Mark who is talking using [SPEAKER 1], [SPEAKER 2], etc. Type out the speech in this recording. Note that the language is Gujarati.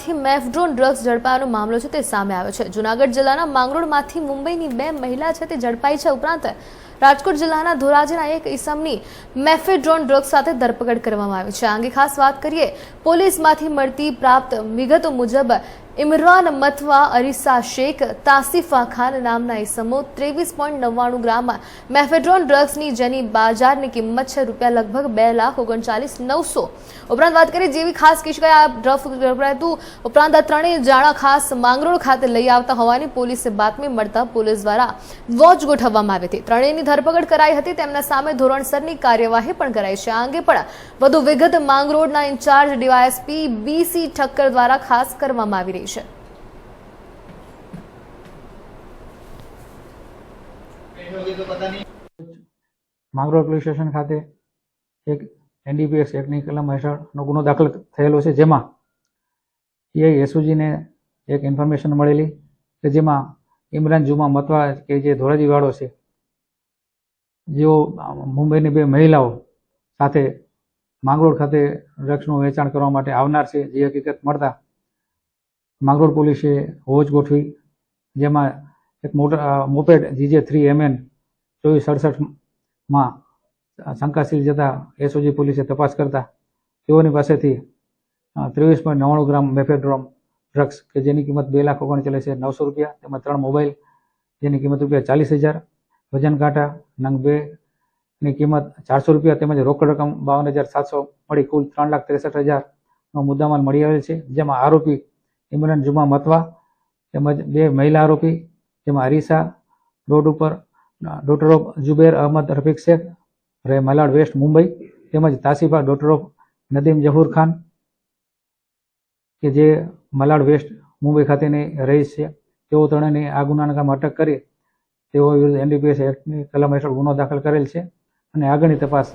[SPEAKER 1] પોલીસમાંથી મેફડ્રોન ડ્રગ્સ ઝડપાયાનો મામલો છે તે સામે આવ્યો છે. જુનાગઢ જિલ્લાના માંગરોળમાંથી મુંબઈની બે મહિલા છે તે ઝડપાઈ છે. ઉપરાંત રાજકોટ જિલ્લાના ધોરાજીના એક ઈસમની મેફેડ્રોન ડ્રગ્સ સાથે ધરપકડ કરવામાં આવી છે. આ અંગે ખાસ વાત કરીએ. પોલીસમાંથી મળતી પ્રાપ્ત વિગતો મુજબ ઇમરાન મથવા, અરીસા શેખ, તાસિફા ખાન નામના ઇસમો ત્રેવીસ પોઈન્ટ નવ્વાણું ગ્રામ મેફેડ્રોન ડ્રગ્સની જેની બાજારની કિંમત છે રૂપિયા લગભગ બે લાખ ઓગણચાલીસ નવસો. ઉપરાંત વાત કરીએ જેવી ખાસ કહીશ આ ડ્રફ હતું ઉપરાંત આ ત્રણેય જાણા ખાસ માંગરોળ ખાતે લઈ આવતા હોવાની પોલીસે બાતમી મળતા પોલીસ દ્વારા વોચ ગોઠવવામાં આવી હતી. ત્રણેયની ધરપકડ કરાઈ હતી, તેમના સામે ધોરણસરની કાર્યવાહી પણ કરાઈ છે. આ અંગે પણ વધુ વિગત માંગરોળના ઇન્ચાર્જ ડીવાયએસપી બીસી ઠક્કર દ્વારા ખાસ કરવામાં આવી રહી છે
[SPEAKER 2] માંગરોળ પોલીસ સ્ટેશન ખાતે એક એનડીપીએસ એક્ટની કલમ હેઠળનો ગુનો દાખલ થયેલો છે, જેમાં એ એસઓજીને એક ઇન્ફોર્મેશન મળેલી કે જેમાં ઇમરાન જુમા મતવા કે જે ધોરાજીવાળો છે, જેઓ મુંબઈની બે મહિલાઓ સાથે માંગરોળ ખાતે ડ્રગ્સનું વેચાણ કરવા માટે આવનાર છે, જે હકીકત મળતા માંગરોળ પોલીસે હોજ ગોઠવી, જેમાં એક motor moped GJ three MN ચોવીસ સડસઠમાં શંકાશીલ જતા એસઓજી પોલીસે તપાસ કરતા તેઓની પાસેથી ત્રેવીસ પોઈન્ટ નવ્વાણું ગ્રામ મેફેડ્રોમ ડ્રગ્સ કે જેની કિંમત બે લાખ ઓગણચાલીસ હજાર નવસો રૂપિયા, તેમાં ત્રણ મોબાઈલ જેની કિંમત રૂપિયા ચાલીસ હજાર, વજન કાંટા, નંગ બે ની કિંમત ચારસો રૂપિયા તેમજ રોકડ રકમ બાવન હજાર સાતસો મળી કુલ ત્રણ લાખ ત્રેસઠ હજારનો મુદ્દામાલ મળી આવેલ છે, જેમાં આરોપી ઇમરાન જુમા મતવા તેમજ બે મહિલા આરોપી, જેમાં અરીસા રોડ ઉપર ડોક્ટર ઓફ જુબેર અહમદ રફીક શેખ રહે મલાડ વેસ્ટ મુંબઈ, તેમજ તાસીફા ડોક્ટર ઓફ નદીમ જહૂર ખાન, કે જે મલાડ વેસ્ટ મુંબઈ ખાતેની રહીશ છે. તેઓ ત્રણેયની આ ગુનાના અટક કરી, તેઓ વિરુદ્ધ એનડીપીએસ એક્ટની કલમ હેઠળ ગુનો દાખલ કરેલ છે. અને આગળની તપાસ